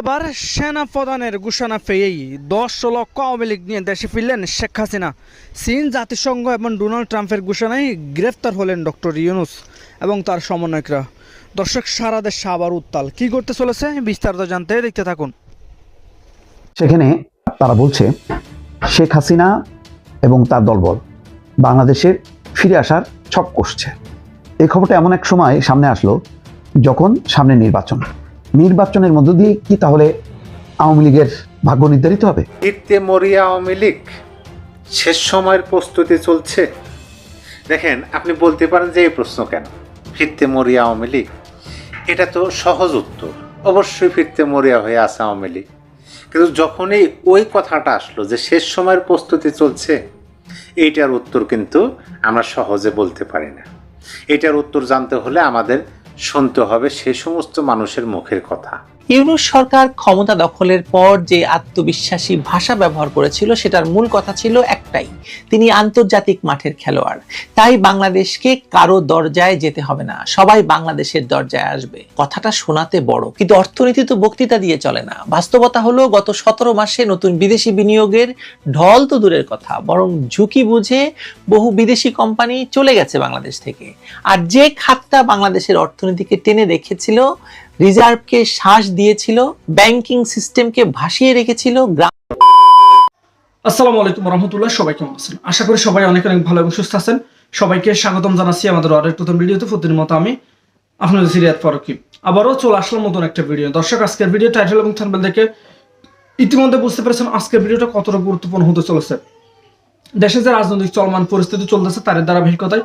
এবার সেনা প্রধানের ঘোষণা পেয়েই দশ লক্ষ আওয়ামী লীগ নিয়ে দেশে ফিরলেন শেখ হাসিনা। চীন জাতিসংঘ এবং ডোনাল্ড ট্রাম্পের ঘোষণায় গ্রেফতার হলেন ডক্টর ইউনুস এবং তার সমন্বয়করা। দর্শক, সারা দেশে আবার উত্তাল। কি করতে চলেছে? বিস্তারিত জানতে দেখতে থাকুন। সেখানে তারা বলছে, শেখ হাসিনা এবং তার দলবল বাংলাদেশের ফিরে আসার ছক কষছে। এই খবরটা এমন এক সময় সামনে আসলো, যখন সামনে নির্বাচন। নির্বাচনের মধ্য দিয়ে কি তাহলে আওয়ামী লীগের ভাগ্য নির্ধারিত হবে? ফিরতে মরিয়া আওয়ামী লীগ শেষ সময়ের প্রস্তুতি চলছে। দেখেন, আপনি বলতে পারেন যে এই প্রশ্ন কেন? ফিরতে মরিয়া আওয়ামী লীগ, এটা তো সহজ উত্তর। অবশ্যই ফিরতে মরিয়া হয়ে আছে আওয়ামী লীগ। কিন্তু যখনই ওই কথাটা আসলো যে শেষ সময়ের প্রস্তুতি চলছে, এইটার উত্তর কিন্তু আমরা সহজে বলতে পারি না। এটার উত্তর জানতে হলে আমাদের শুনতে হবে সে সমস্ত মানুষের মুখের কথা। ইউনুস সরকার ক্ষমতা দখলের পর যে আত্মবিশ্বাসী ভাষা ব্যবহার করেছিল, সেটার মূল কথা ছিল একটাই, তিনি আন্তর্জাতিক মাঠের খেলোয়াড়। তাই বাংলাদেশকে কারও দরজায় যেতে হবে না, সবাই বাংলাদেশের দরজায় আসবে। কথাটা শোনাতে বড়, কিন্তু অর্থনীতি তো বক্তৃতা দিয়ে চলে না। বাস্তবতা হলো, গত সতেরো মাসে নতুন বিদেশি বিনিয়োগের ঢল তো দূরের কথা, বরং ঝুঁকি বুঝে বহু বিদেশি কোম্পানি চলে গেছে বাংলাদেশ থেকে। আর যে খাতটা বাংলাদেশের অর্থনীতিকে টেনে রেখেছিল রিজার্ভকে শ্বাস দিয়েছিল, ব্যাংকিং সিস্টেমকে ভাসিয়ে রেখেছিল গ্রাম আসসালামু আলাইকুম রহমতুল্লাহ, সবাই কেমন আছেন? আশা করি সবাই অনেক অনেক ভালো এবং সুস্থ আছেন। সবাইকে স্বাগতম জানাচ্ছি আমাদের আরেক নতুন ভিডিওতে। প্রতিদিন মতো আমি আপনাদের সিরিয়াত ফারুকি। আবারও চলে আসলাম নতুন একটা ভিডিও। দর্শক, আজকের ভিডিও টাইটেল এবং থাম্বনেল দেখে ইতিমধ্যে বুঝতে পেরেছেন আজকের ভিডিওটা কতটা গুরুত্বপূর্ণ হতে চলেছে। দেশে যে রাজনৈতিক চলমান পরিস্থিতি চলতেছে তার ধারাবাহিকতায়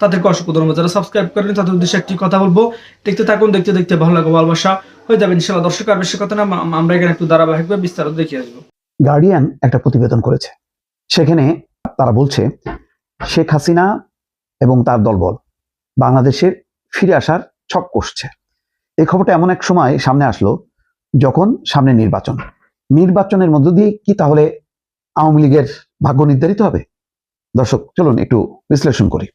তাদেরকে অসংখ্য ধন্যবাদ। যারা সাবস্ক্রাইব করেন তাদের উদ্দেশ্যে একটি কথা বলব। দেখতে থাকুন, দেখতে দেখতে ভালো লাগবে ভালোবাসা। হয়ে যাবে ইনশাল্লাহ দর্শক, আর বেশি কথা না আমরা এখানে একটু ধারাবাহিকভাবে বিস্তারিত দেখিয়ে আসব। গার্ডিয়ান একটা প্রতিবেদন করেছে। সেখানে তারা বলছে, শেখ হাসিনা এবং তার দলবল বাংলাদেশের ফিরে আসার ছক কষছে। এই খবরটা এমন এক সময় সামনে আসলো, যখন সামনে নির্বাচন। নির্বাচনের মধ্য দিয়ে কি তাহলে আওয়ামী লীগের ভাগ্য নির্ধারিত হবে? দর্শক, চলুন একটু বিশ্লেষণ করি।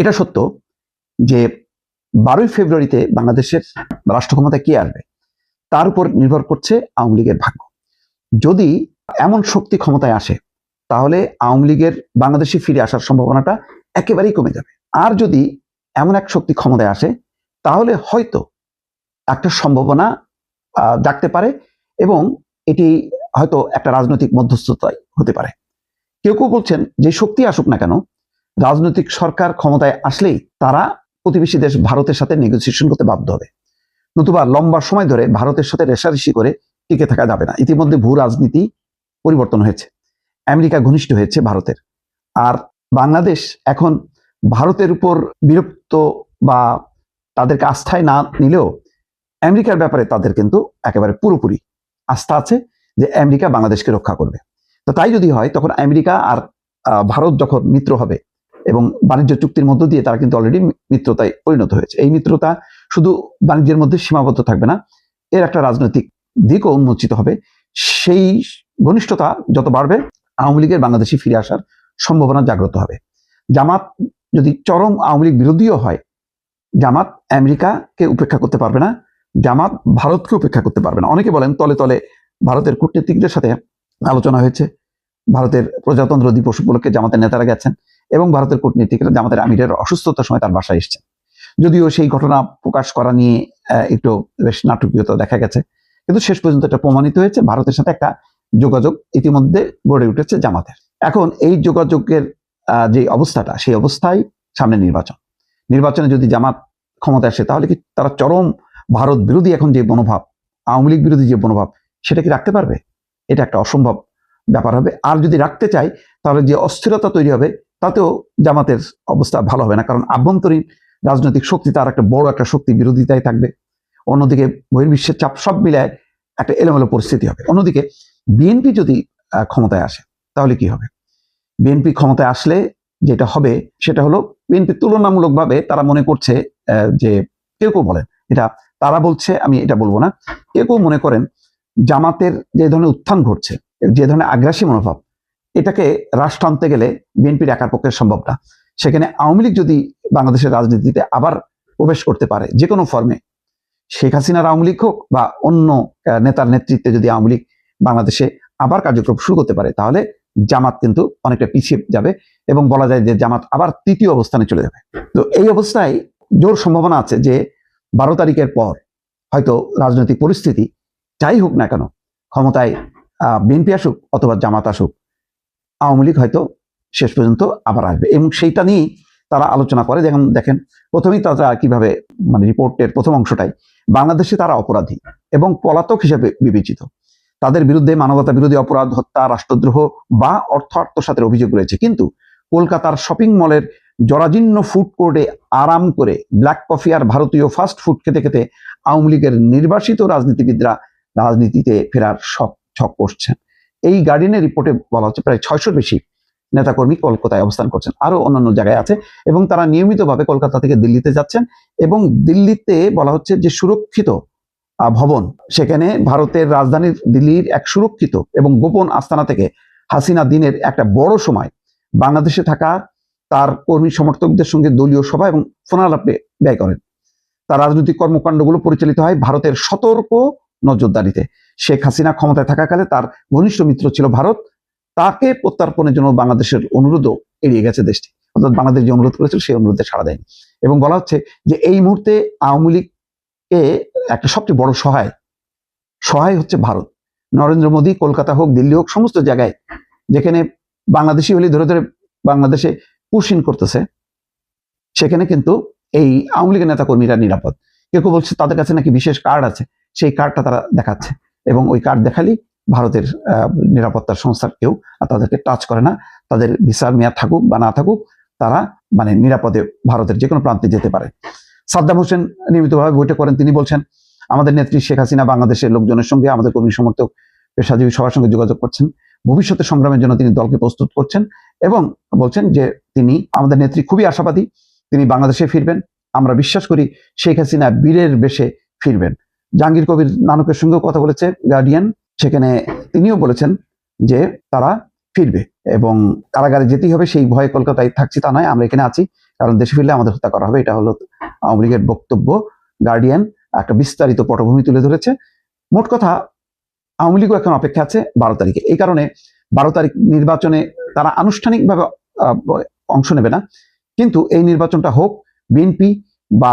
এটা সত্য যে বারোই ফেব্রুয়ারিতে বাংলাদেশের রাষ্ট্র ক্ষমতায় কে আসবে? তার উপর নির্ভর করছে আওয়ামী লীগের ভাগ্য। যদি এমন শক্তি ক্ষমতায় আসে, তাহলে আওয়ামী লীগের বাংলাদেশে ফিরে আসার সম্ভাবনাটা একেবারেই কমে যাবে। আর যদি এমন এক শক্তি ক্ষমতায় আসে, তাহলে হয়তো একটা সম্ভাবনা জাগতে পারে এবং এটি হয়তো একটা রাজনৈতিক মধ্যস্থতায় হতে পারে। কেউ কেউ বলছেন যে শক্তি আসুক না কেন রাজনৈতিক সরকার ক্ষমতায় আসলেই তারা প্রতিবেশী দেশ ভারতের সাথে নেগোসিয়েশন করতে বাধ্য হবে। নতুবা লম্বা সময় ধরে ভারতের সাথে রেশারেশি করে টিকে থাকা যাবে না। ইতিমধ্যে ভূ রাজনীতি পরিবর্তন হয়েছে। আমেরিকা ঘনিষ্ঠ হয়েছে ভারতের। আর বাংলাদেশ এখন ভারতের উপর বিরক্ত বা তাদেরকে আস্থায় না নিলেও আমেরিকার ব্যাপারে তাদের কিন্তু একেবারে পুরোপুরি আস্থা আছে যে আমেরিকা বাংলাদেশকে রক্ষা করবে। তো তাই যদি হয়, তখন আমেরিকা আর ভারত যখন মিত্র হবে এবং বাণিজ্য চুক্তির মধ্য দিয়ে তারা কিন্তু অলরেডি মিত্রতায় পরিণত হয়েছে। এই মিত্রতা শুধু বাণিজ্যের মধ্যে সীমাবদ্ধ থাকবে না, এর একটা রাজনৈতিক দিকও উন্মোচিত হবে। সেই ঘনিষ্ঠতা যত বাড়বে, আওয়ামী লীগের বাংলাদেশে ফিরে আসার সম্ভাবনা জাগ্রত হবে। জামাত যদি চরম আওয়ামী লীগ বিরোধীও হয়, জামাত আমেরিকাকে উপেক্ষা করতে পারবে না, জামাত ভারতকে উপেক্ষা করতে পারবে না। অনেকে বলেন তলে তলে ভারতের কূটনীতিকদের সাথে আলোচনা হয়েছে, ভারতের প্রজাতন্ত্র দিবস উপলক্ষে জামাতের নেতারা গেছেন। এবং ভারতের কূটনীতিকরা জামাতের আমিরের অসুস্থতার সময় তার বাসায় এসেছেন। যদিও সেই ঘটনা প্রকাশ করা নিয়ে একটু বেশ নাটকীয়তা দেখা গেছে। কিন্তু শেষ পর্যন্ত এটা প্রমাণিত হয়েছে, ভারতের সাথে একটা যোগাযোগ ইতিমধ্যে গড়ে উঠেছে জামাতের। এখন এই যোগাযোগের যে অবস্থাটা, সেই অবস্থায় সামনে নির্বাচন। নির্বাচনে যদি জামাত ক্ষমতা আসে, তাহলে কি তারা চরম ভারত বিরোধী এখন যে মনোভাব, আওয়ামী লীগ বিরোধী যে মনোভাব, সেটা কি রাখতে পারবে? এটা একটা অসম্ভব ব্যাপার হবে। আর যদি রাখতে চায়, তাহলে যে অস্থিরতা তৈরি হবে তাতেও জামাতের অবস্থা ভালো হবে না। কারণ আভ্যন্তরীণ রাজনৈতিক শক্তি তার একটা বড় একটা শক্তি বিরোধিতায় থাকবে। অন্যদিকে বহির্বিশ্বের চাপ সব মিলায় একটা এলোমেলো পরিস্থিতি হবে। অন্যদিকে বিএনপি যদি ক্ষমতায় আসে, তাহলে কি হবে? বিএনপি ক্ষমতায় আসলে যেটা হবে, সেটা হলো বিএনপি তুলনামূলকভাবে তারা মনে করছে যে কেউ কেউ বলেন, এটা তারা বলছে, আমি এটা বলব না। কেউ কেউ মনে করেন, জামাতের যে ধরনের উত্থান ঘটছে, যে ধরনের আগ্রাসী মনোভাব এটাকে হ্রাস টানতে গেলে বিএনপির একার পক্ষে সম্ভব না। সেখানে আওয়ামী লীগ যদি বাংলাদেশের রাজনীতিতে আবার প্রবেশ করতে পারে যে কোনো ফর্মে শেখ হাসিনার আওয়ামী লীগ হোক বা অন্য নেতার নেতৃত্বে যদি আওয়ামী লীগ বাংলাদেশে আবার কার্যক্রম শুরু করতে পারে, তাহলে জামাত কিন্তু অনেকটা পিছিয়ে যাবে এবং বলা যায় যে জামাত আবার তৃতীয় অবস্থানে চলে যাবে। তো এই অবস্থায় জোর সম্ভাবনা আছে যে বারো তারিখের পর হয়তো রাজনৈতিক পরিস্থিতি যাই হোক না কেন, ক্ষমতায় বিএনপি আসুক অথবা জামাত আসুক আওয়ামী লীগ হয়তো শেষ পর্যন্ত আবার আসবে। এবং সেইটা নিয়েই তারা আলোচনা করে। যেমন দেখেন, প্রথমেই তারা কীভাবে মানে রিপোর্টের প্রথম অংশটাই, বাংলাদেশে তারা অপরাধী এবং পলাতক হিসেবে বিবেচিত। তাদের বিরুদ্ধে মানবতা বিরোধী অপরাধ, হত্যা, রাষ্ট্রদ্রোহ বা অর্থ আত্মসাতের অভিযোগ রয়েছে। কিন্তু কলকাতার শপিং মলের জরাজীর্ণ ফুড কোর্টে আরাম করে ব্ল্যাক কফি আর ভারতীয় ফাস্ট ফুড খেতে খেতে আওয়ামী লীগের নির্বাসিত রাজনীতিবিদরা রাজনীতিতে ফেরার শখ, ছক করছেন। এই গার্ডিয়ানের রিপোর্টে বলা হচ্ছে প্রায় ছয়শোর বেশি নেতাকর্মী কলকাতায় অবস্থান করছেন। আরও অন্যান্য জায়গায় আছে এবং তারা নিয়মিতভাবে কলকাতা থেকে দিল্লিতে যাচ্ছেন এবং দিল্লিতে বলা হচ্ছে যে সুরক্ষিত ভবন সেখানে ভারতের রাজধানীর দিল্লির এক সুরক্ষিত এবং গোপন আস্তানা থেকে হাসিনা দিনের একটা বড় সময়। বাংলাদেশে থাকা তার কর্মী সমর্থকদের সঙ্গে দলীয় সভা এবং ফোনালাপে ব্যয় করেন। তার রাজনৈতিক কর্মকাণ্ডগুলো পরিচালিত হয় ভারতের সতর্ক নজরদারিতে। শেখ হাসিনা ক্ষমতায় থাকাকালে তার ঘনিষ্ঠ মিত্র ছিল ভারত। তাকে প্রত্যার্পণের জন্য বাংলাদেশের অনুরোধও এড়িয়ে গেছে দেশটি। অর্থাৎ বাংলাদেশ যে অনুরোধ করেছিল, সেই অনুরোধে সাড়া দেয়নি। এবং বলা হচ্ছে যে এই মুহূর্তে আওয়ামী লীগকে একটা সবচেয়ে বড় সহায় সহায় হচ্ছে ভারত। নরেন্দ্র মোদী, কলকাতা হোক, দিল্লি হোক, সমস্ত জায়গায় যেখানে বাংলাদেশি হলে ধরে ধরে বাংলাদেশে পুশিন করতেছে, সেখানে কিন্তু এই আওয়ামী লীগের নেতা কর্মীরা নিরাপদ। কেউ কেউ বলছে তাদের কাছে নাকি বিশেষ কার্ড আছে, সেই কার্ডটা তারা দেখাচ্ছে। এবং ওই কার্ড দেখালেই ভারতের আহ, নিরাপত্তার সংস্থার কেউ তাদেরকে টাচ করে না। তাদের ভিসার মেয়াদ থাকুক বা না থাকুক তারা মানে নিরাপদে ভারতের যে কোনো প্রান্তে যেতে পারে। সাদ্দাম হোসেন নিয়মিতভাবে বৈঠক করেন। তিনি বলছেন আমাদের নেত্রী শেখ হাসিনা বাংলাদেশের লোকজনের সঙ্গে আমাদের কর্মী সমর্থক পেশাজীবী সবার সঙ্গে যোগাযোগ করছেন। ভবিষ্যতে সংগ্রামের জন্য তিনি দলকে প্রস্তুত করছেন এবং বলছেন যে তিনি আমাদের নেত্রী খুবই আশাবাদী। তিনি বাংলাদেশে ফিরবেন। আমরা বিশ্বাস করি শেখ হাসিনা বীরের বেশে ফিরবেন। জাহাঙ্গীর কবির নানকের সঙ্গেও কথা বলেছে গার্ডিয়ান সেখানে তিনিও বলেছেন যে তারা ফিরবে এবং কারাগারে যেতেই হবে, সেই ভয়ে কলকাতায় থাকছি তা নয়, আমরা এখানে আছি, কারণ দেশে ফিরলে আমাদের হত্যা করা হবে। এটা হলো আওয়ামী লীগের বক্তব্য। গার্ডিয়ান একটা বিস্তারিত পটভূমি তুলে ধরেছে। মোট কথা, আওয়ামী লীগও এখন অপেক্ষা আছে বারো তারিখে। এই কারণে বারো তারিখ নির্বাচনে তারা আনুষ্ঠানিকভাবে অংশ নেবে না। কিন্তু এই নির্বাচনটা হোক, বিএনপি বা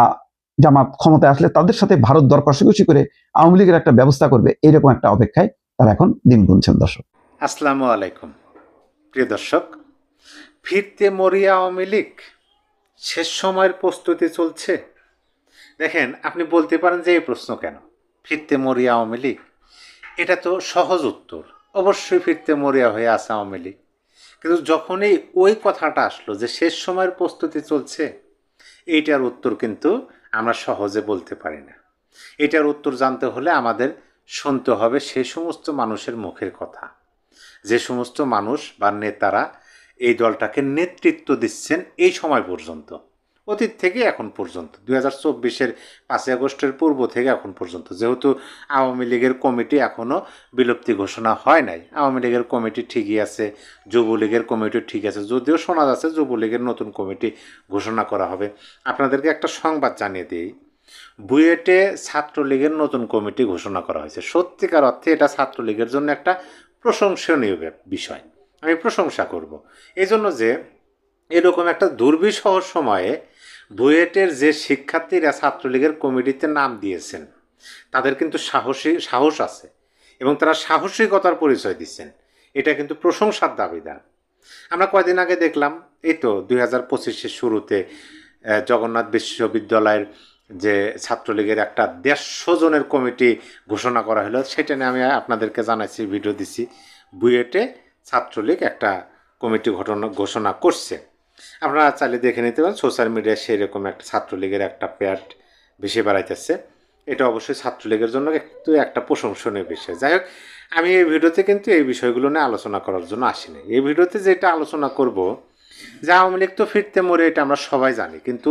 জামাত ক্ষমতায় আসলে তাদের সাথে ভারত দর কষাকষি করে আওয়ামী লীগের একটা ব্যবস্থা করবে, এরকম একটা অপেক্ষায় তারা এখন দিন গুনছেন, দর্শক। আসসালামু আলাইকুম। প্রিয় দর্শক, ফিরতে মরিয়া আওয়ামী লীগ শেষ সময়ের প্রস্তুতি চলছে? দেখেন, আপনি বলতে পারেন যে এই প্রশ্ন কেন? ফিরতে মরিয়া আওয়ামী লীগ, এটা তো সহজ উত্তর। অবশ্যই ফিরতে মরিয়া হয়ে আছে আওয়ামী লীগ। কিন্তু যখনই ওই কথাটা আসলো যে শেষ সময়ের প্রস্তুতি চলছে, এইটার উত্তর কিন্তু আমরা সহজে বলতে পারি না। এটার উত্তর জানতে হলে আমাদের শুনতে হবে সে সমস্ত মানুষের মুখের কথা। যে সমস্ত মানুষ বা নেতারা এই দলটাকে নেতৃত্ব দিচ্ছেন এই সময় পর্যন্ত। অতীত থেকে এখন পর্যন্ত। দুই হাজার চব্বিশের পাঁচই আগস্টের পূর্ব থেকে এখন পর্যন্ত। যেহেতু আওয়ামী লীগের কমিটি এখনও বিলুপ্তি ঘোষণা হয় নাই। আওয়ামী লীগের কমিটি ঠিকই আছে, যুবলীগের কমিটি ঠিক আছে। যদিও শোনা যাচ্ছে যুবলীগের নতুন কমিটি ঘোষণা করা হবে। আপনাদেরকে একটা সংবাদ জানিয়ে দিই। বুয়েটে ছাত্রলীগের নতুন কমিটি ঘোষণা করা হয়েছে। সত্যিকার অর্থে এটা ছাত্রলীগের জন্য একটা প্রশংসনীয় বিষয়। আমি প্রশংসা করব। এই জন্য যে এরকম একটা দুর্বিষহ সময়ে বুয়েটের যে শিক্ষার্থীরা ছাত্রলীগের কমিটিতে নাম দিয়েছেন, তাদের কিন্তু সাহসী, সাহস আছে এবং তারা সাহসিকতার পরিচয় দিচ্ছেন। এটা কিন্তু প্রশংসার দাবিদার। আমরা কয়দিন আগে দেখলাম, এই তো দুই হাজার পঁচিশের শুরুতে জগন্নাথ বিশ্ববিদ্যালয়ের যে ছাত্রলীগের একটা দেড়শো জনের কমিটি ঘোষণা করা হলো, সেটা নিয়ে আমি আপনাদেরকে জানাইছি, ভিডিও দিছি বুয়েটে ছাত্রলীগ একটা কমিটি ঘটনা, ঘোষণা করছে। আপনারা চাইলে দেখে নিতে পারেন সোশ্যাল মিডিয়ায় সেরকম একটা ছাত্রলীগের একটা প্যাড ভেসে বেড়াইতেছে। এটা অবশ্যই ছাত্রলীগের জন্য একটু একটা প্রশংসনীয় বিষয়। যাই হোক, আমি এই ভিডিওতে কিন্তু এই বিষয়গুলো নিয়ে আলোচনা করার জন্য আসিনি। এই ভিডিওতে যেটা আলোচনা করব, যে আওয়ামী লীগ তো ফিরতে মরে, এটা আমরা সবাই জানি, কিন্তু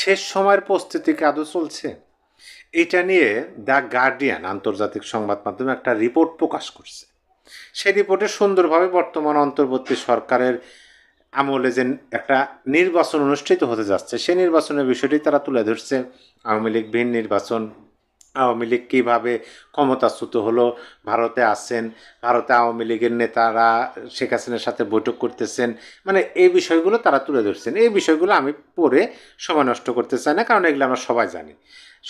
শেষ সময়ের প্রস্তুতি কি আদৌ চলছে? এটা নিয়ে দ্য গার্ডিয়ান আন্তর্জাতিক সংবাদ মাধ্যমে একটা রিপোর্ট প্রকাশ করছে। সেই রিপোর্টে সুন্দরভাবে বর্তমান অন্তর্বর্তী সরকারের আমলে যে একটা নির্বাচন অনুষ্ঠিত হতে যাচ্ছে সেই নির্বাচনের বিষয়টি তারা তুলে ধরছে। আওয়ামী লীগ ভিন নির্বাচন, আওয়ামী লীগ কীভাবে ক্ষমতাচ্যুত হলো, ভারতে আসছেন ভারতে আওয়ামী লীগের নেতারা শেখ হাসিনার সাথে বৈঠক করতেছেন মানে এই বিষয়গুলো তারা তুলে ধরছেন। এই বিষয়গুলো আমি পড়ে সময় নষ্ট করতে চাই না, কারণ এগুলো আমরা সবাই জানি।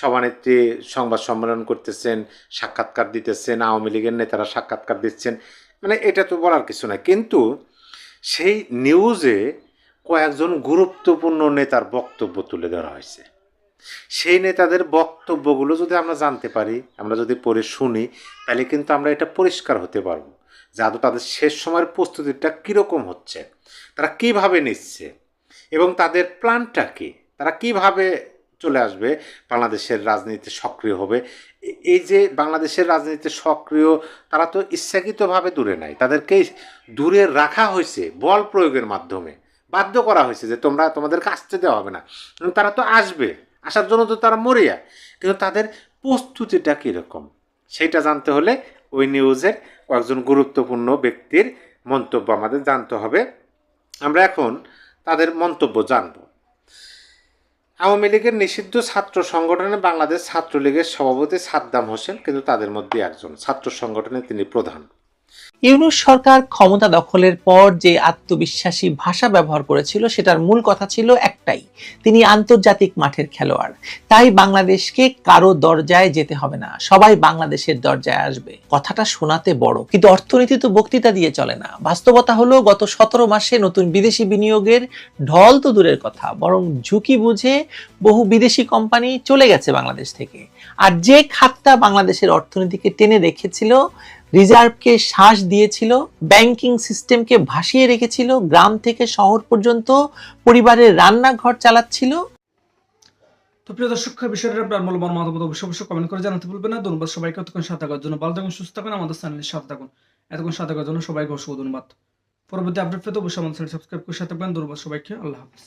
সভানেত্রী সংবাদ সম্মেলন করতেছেন, সাক্ষাৎকার দিতেছেন, আওয়ামী লীগের নেতারা সাক্ষাৎকার দিচ্ছেন মানে এটা তো বলার কিছু না কিন্তু সেই নিউজে কয়েকজন গুরুত্বপূর্ণ নেতার বক্তব্য তুলে ধরা হয়েছে। সেই নেতাদের বক্তব্যগুলো যদি আমরা জানতে পারি, আমরা যদি পড়ে শুনি, তাহলে কিন্তু আমরা এটা পরিষ্কার হতে পারব যে তাদের শেষ সময়ের প্রস্তুতিটা কীরকম হচ্ছে, তারা কীভাবে নিচ্ছে এবং তাদের প্ল্যানটা কী, তারা কীভাবে চলে আসবে, বাংলাদেশের রাজনীতিতে সক্রিয় হবে। এই যে বাংলাদেশের রাজনীতিতে সক্রিয়, তারা তো ইচ্ছাকৃতভাবে দূরে নাই। তাদেরকে দূরে রাখা হয়েছে বল প্রয়োগের মাধ্যমে। বাধ্য করা হয়েছে যে তোমরা তোমাদেরকে আসতে দেওয়া হবে না। তারা তো আসবে। আসার জন্য তো তারা মরিয়া কিন্তু তাদের প্রস্তুতিটা কীরকম? সেইটা জানতে হলে ওই নিউজের কয়েকজন গুরুত্বপূর্ণ ব্যক্তির মন্তব্য আমাদের জানতে হবে। আমরা এখন তাদের মন্তব্য জানব। আওয়ামী লীগের নিষিদ্ধ ছাত্র সংগঠনে বাংলাদেশ ছাত্রলীগের সভাপতি সাদ্দাম হোসেন কিন্তু তাদের মধ্যে একজন। ছাত্র সংগঠনে তিনি প্রধান। ইউনুস সরকার ক্ষমতা দখলের পর যে আত্মবিশ্বাসী ভাষা ব্যবহার করেছিল, সেটার মূল কথা ছিল একটাই, তিনি আন্তর্জাতিক মাঠের খেলোয়াড়। তাই বাংলাদেশকে কারও দরজায় যেতে হবে না, সবাই বাংলাদেশের দরজায় আসবে। কথাটা শোনাতে বড়, কিন্তু অর্থনীতি তো বক্তৃতা দিয়ে চলে না। বাস্তবতা হলো, গত সতেরো মাসে নতুন বিদেশি বিনিয়োগের ঢল তো দূরের কথা, বরং ঝুঁকি বুঝে বহু বিদেশি কোম্পানি চলে গেছে বাংলাদেশ থেকে। আর যে খাতটা বাংলাদেশের অর্থনীতিকে টেনে রেখেছিল রিজার্ভকে শ্বাস দিয়েছিল, ব্যাংকিং সিস্টেমকে ভাসিয়ে রেখেছিল, গ্রাম থেকে শহর পর্যন্ত পরিবারের রান্নাঘর চালাচ্ছিল। তো প্রিয় দর্শক বিষয়টা আপনার মূল্যবান মতামত অবশ্যই অবশ্যই কমেন্ট করে জানাতে ভুলবেন না। ধন্যবাদ সবাইকে। এতক্ষণ সাথে থাকার জন্য ভালো থাকুন, সুস্থ থাকুন, আমাদের চ্যানেলের সাথে থাকুন। এতক্ষণ সাথে থাকার জন্য সবাইকে অসংখ্য ধন্যবাদ। পরবর্তী আপডেট পেতে অবশ্যই আমাদের চ্যানেল সাবস্ক্রাইব করে সাথে থাকবেন। ধন্যবাদ সবাইকে। আল্লাহ হাফিজ।